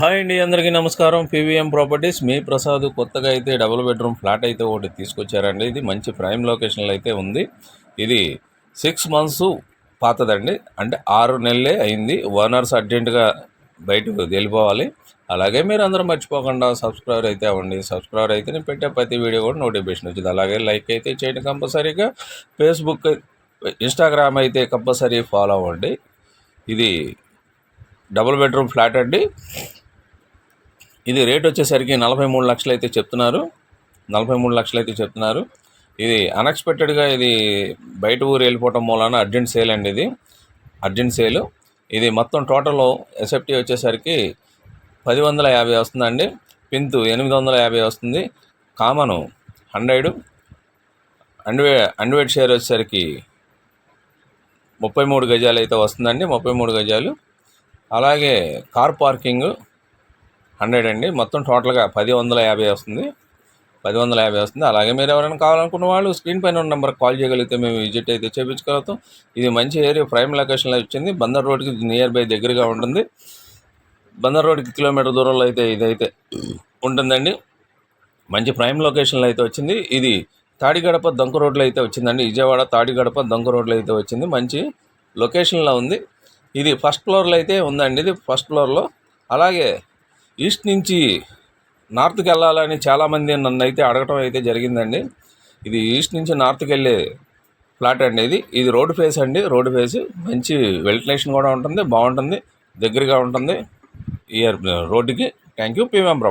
Hi అండి అందరికీ నమస్కారం. పీవీఎం ప్రాపర్టీస్ మీ ప్రసాద్ కొత్తగా అయితే డబుల్ బెడ్రూమ్ ఫ్లాట్ అయితే ఒకటి తీసుకొచ్చారండి. ఇది మంచి ప్రైమ్ లొకేషన్లో అయితే ఉంది. ఇది సిక్స్ మంత్స్ పాతదండి. అంటే ఆరు నెలలే అయింది. ఓనర్స్ అర్జెంటుగా బయటకు వెళ్ళిపోవాలి. అలాగే మీరు అందరూ మర్చిపోకుండా సబ్స్క్రైబర్ అయితే అవ్వండి. సబ్స్క్రైబర్ అయితే నేను పెట్టే ప్రతి వీడియో కూడా నోటిఫికేషన్ వచ్చింది. అలాగే లైక్ అయితే చేయండి కంపల్సరీగా. ఫేస్బుక్ ఇన్స్టాగ్రామ్ అయితే కంపల్సరీ ఫాలో అవ్వండి. ఇది డబుల్ బెడ్రూమ్ ఫ్లాట్ అండి. ఇది రేట్ వచ్చేసరికి నలభై మూడు లక్షలు అయితే చెప్తున్నారు. నలభై మూడు లక్షలు అయితే చెప్తున్నారు. ఇది అన్ఎక్స్పెక్టెడ్గా ఇది బయట ఊరు వెళ్ళిపోవటం మూలాన అర్జెంట్ సేల్ అండి ఇది. అర్జెంట్ సేల్ ఇది మొత్తం టోటల్ ఎస్ఎఫ్టీ వచ్చేసరికి పది వందల యాభై వస్తుందండి. పింతు ఎనిమిది వందల యాభై వస్తుంది. కామను హండ్రెడ్ అండ్వే అండ్వేడ్ షేర్ వచ్చేసరికి ముప్పై మూడు గజాలు అయితే వస్తుందండి. ముప్పై మూడు గజాలు. అలాగే కార్ పార్కింగ్ హండ్రెడ్ అండి. మొత్తం టోటల్గా పది వందల యాభై వస్తుంది. పది వందల యాభై వస్తుంది. అలాగే మీరు ఎవరైనా కావాలనుకున్న వాళ్ళు స్క్రీన్ పైన ఉన్న నెంబర్కి కాల్ చేయగలిగితే మేము విజిట్ అయితే చేయించుకోగలుగుతాం ఇది మంచి ఏరియా ప్రైమ్ లొకేషన్లో వచ్చింది. బందర్ రోడ్కి నియర్ బై దగ్గరగా ఉంటుంది. బందర్ రోడ్కి కిలోమీటర్ దూరంలో అయితే ఇదైతే ఉంటుందండి. మంచి ప్రైమ్ లొకేషన్లో అయితే వచ్చింది. ఇది తాడిగడప దంకు రోడ్లో అయితే వచ్చిందండి. విజయవాడ తాడిగడప దంకు రోడ్లో అయితే వచ్చింది. మంచి లొకేషన్లో ఉంది. ఇది ఫస్ట్ ఫ్లోర్లో అయితే ఉందండి. ఇది ఫస్ట్ ఫ్లోర్లో. అలాగే ఈస్ట్ నుంచి నార్త్కి వెళ్ళాలని చాలామంది నన్ను అయితే అడగటం అయితే జరిగిందండి. ఇది ఈస్ట్ నుంచి నార్త్కి వెళ్ళే ఫ్లాట్ అండి ఇది. ఇది రోడ్డు ఫేస్ అండి. రోడ్డు ఫేస్ మంచి వెంటిలేషన్ కూడా ఉంటుంది బాగుంటుంది దగ్గరగా ఉంటుంది. ఇయర్ రోడ్డుకి థ్యాంక్ యూ పీఎం ప్రభా.